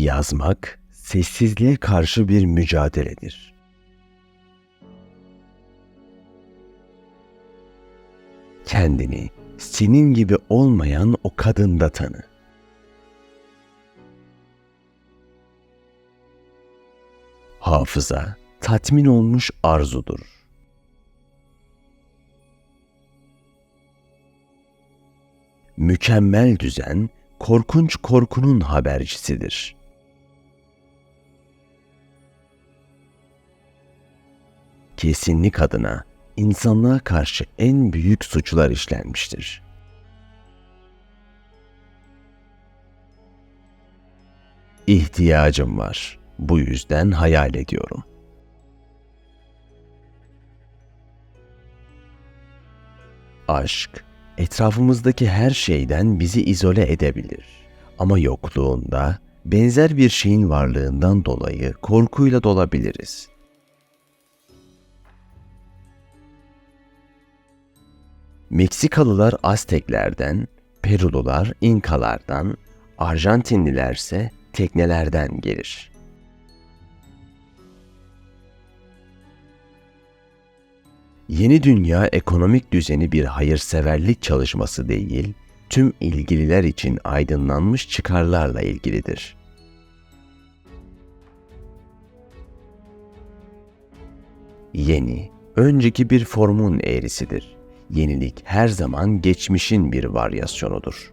Yazmak, sessizliğe karşı bir mücadeledir. Kendini senin gibi olmayan o kadında tanı. Hafıza, tatmin olmuş arzudur. Mükemmel düzen, korkunç korkunun habercisidir. Kesinlik adına insanlığa karşı en büyük suçlar işlenmiştir. İhtiyacım var. Bu yüzden hayal ediyorum. Aşk, etrafımızdaki her şeyden bizi izole edebilir. Ama yokluğunda, benzer bir şeyin varlığından dolayı korkuyla dolabiliriz. Meksikalılar Azteklerden, Perulular İnkalardan, Arjantinlilerse teknelerden gelir. Yeni dünya ekonomik düzeni bir hayırseverlik çalışması değil, tüm ilgililer için aydınlanmış çıkarlarla ilgilidir. Yeni, önceki bir formun eğrisidir. Yenilik her zaman geçmişin bir varyasyonudur.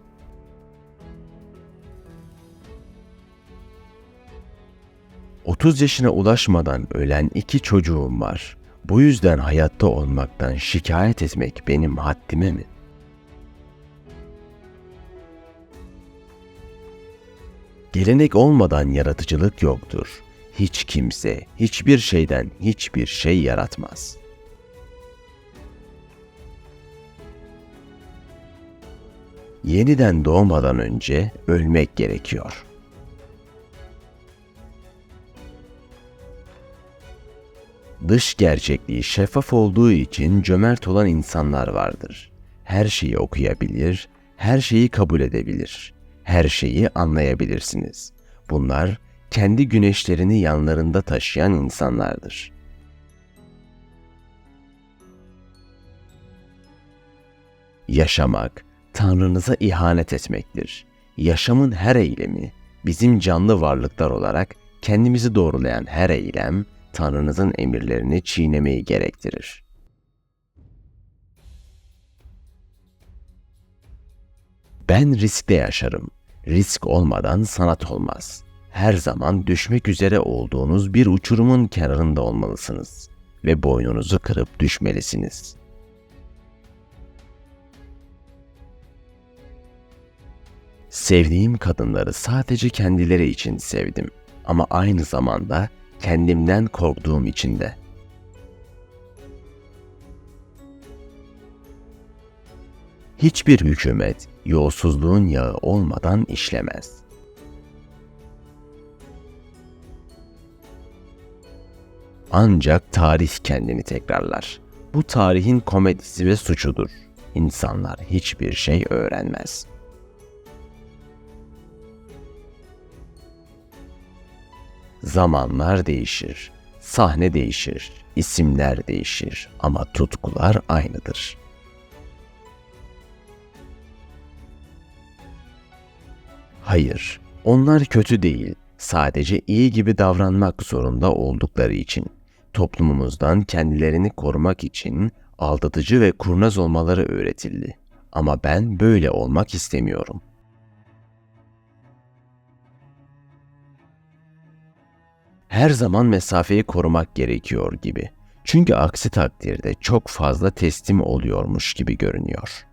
Otuz yaşına ulaşmadan ölen iki çocuğum var. Bu yüzden hayatta olmaktan şikayet etmek benim haddime mi? Gelenek olmadan yaratıcılık yoktur. Hiç kimse hiçbir şeyden hiçbir şey yaratmaz. Yeniden doğmadan önce ölmek gerekiyor.'' Dış gerçekliği şeffaf olduğu için cömert olan insanlar vardır. Her şeyi okuyabilir, her şeyi kabul edebilir, her şeyi anlayabilirsiniz. Bunlar kendi güneşlerini yanlarında taşıyan insanlardır. Yaşamak, Tanrınıza ihanet etmektir. Yaşamın her eylemi, bizim canlı varlıklar olarak kendimizi doğrulayan her eylem, Tanrınızın emirlerini çiğnemeyi gerektirir. Ben riskte yaşarım. Risk olmadan sanat olmaz. Her zaman düşmek üzere olduğunuz bir uçurumun kenarında olmalısınız ve boynunuzu kırıp düşmelisiniz. Sevdiğim kadınları sadece kendileri için sevdim ama aynı zamanda kendimden korktuğum için de. Hiçbir hükümet yolsuzluğun yağı olmadan işlemez. Ancak tarih kendini tekrarlar. Bu tarihin komedisi ve suçudur. İnsanlar hiçbir şey öğrenmez.'' Zamanlar değişir, sahne değişir, isimler değişir ama tutkular aynıdır. Hayır, onlar kötü değil, sadece iyi gibi davranmak zorunda oldukları için. Toplumumuzdan kendilerini korumak için aldatıcı ve kurnaz olmaları öğretildi. Ama ben böyle olmak istemiyorum. Her zaman mesafeyi korumak gerekiyor gibi. Çünkü aksi takdirde çok fazla teslim oluyormuş gibi görünüyor.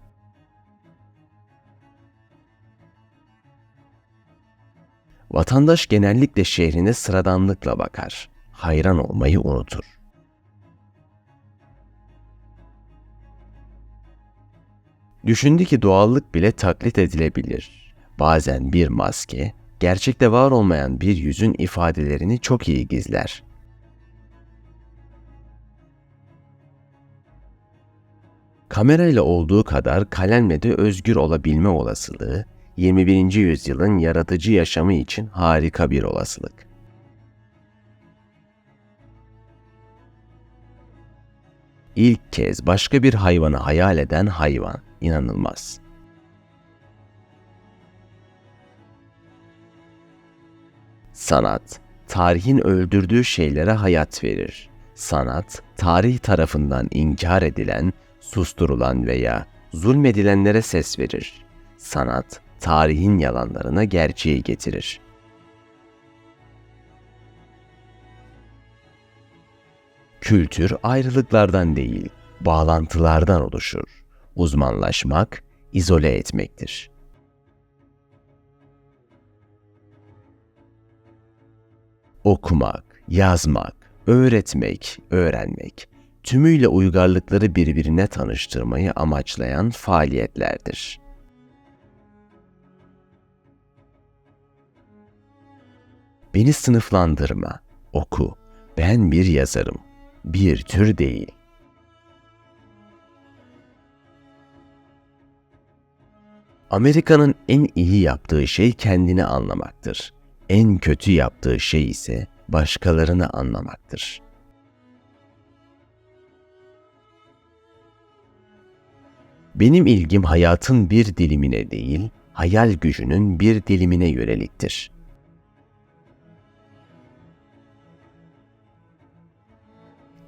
Vatandaş genellikle şehrine sıradanlıkla bakar. Hayran olmayı unutur. Düşündü ki doğallık bile taklit edilebilir. Bazen bir maske gerçekte var olmayan bir yüzün ifadelerini çok iyi gizler. Kamerayla olduğu kadar kalemle de özgür olabilme olasılığı, 21. yüzyılın yaratıcı yaşamı için harika bir olasılık. İlk kez başka bir hayvanı hayal eden hayvan. İnanılmaz. Sanat, tarihin öldürdüğü şeylere hayat verir. Sanat, tarih tarafından inkar edilen, susturulan veya zulmedilenlere ses verir. Sanat, tarihin yalanlarına gerçeği getirir. Kültür ayrılıklardan değil, bağlantılardan oluşur. Uzmanlaşmak, izole etmektir. Okumak, yazmak, öğretmek, öğrenmek, tümüyle uygarlıkları birbirine tanıştırmayı amaçlayan faaliyetlerdir. Beni sınıflandırma, oku. Ben bir yazarım, bir tür değil. Amerika'nın en iyi yaptığı şey kendini anlamaktır. En kötü yaptığı şey ise başkalarını anlamaktır. Benim ilgim hayatın bir dilimine değil, hayal gücünün bir dilimine yöneliktir.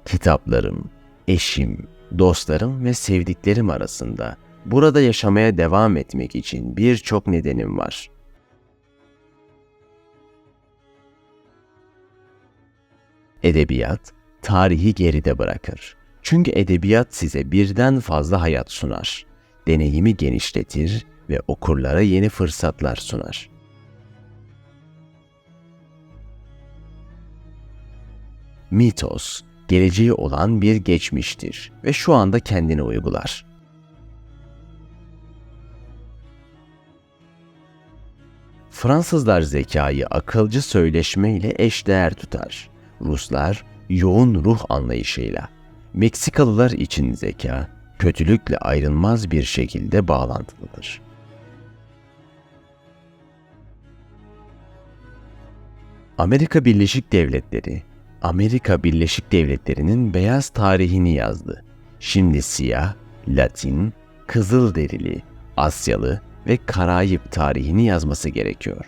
Kitaplarım, eşim, dostlarım ve sevdiklerim arasında burada yaşamaya devam etmek için birçok nedenim var. Edebiyat, tarihi geride bırakır. Çünkü edebiyat size birden fazla hayat sunar. Deneyimi genişletir ve okurlara yeni fırsatlar sunar. Mitos, geleceği olan bir geçmiştir ve şu anda kendini uygular. Fransızlar zekayı akılcı söyleşme ile eşdeğer tutar. Ruslar yoğun ruh anlayışıyla. Meksikalılar için zeka, kötülükle ayrılmaz bir şekilde bağlantılıdır. Amerika Birleşik Devletleri, Amerika Birleşik Devletleri'nin beyaz tarihini yazdı. Şimdi siyah, Latin, Kızılderili, Asyalı ve Karayip tarihini yazması gerekiyor.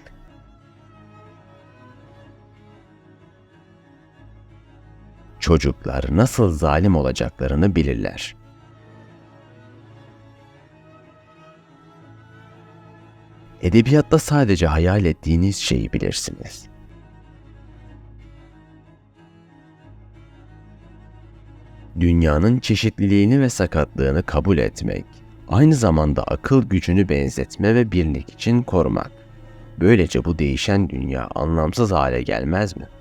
Çocuklar nasıl zalim olacaklarını bilirler. Edebiyatta sadece hayal ettiğiniz şeyi bilirsiniz. Dünyanın çeşitliliğini ve sakatlığını kabul etmek, aynı zamanda akıl gücünü benzetme ve birlik için korumak. Böylece bu değişen dünya anlamsız hale gelmez mi?''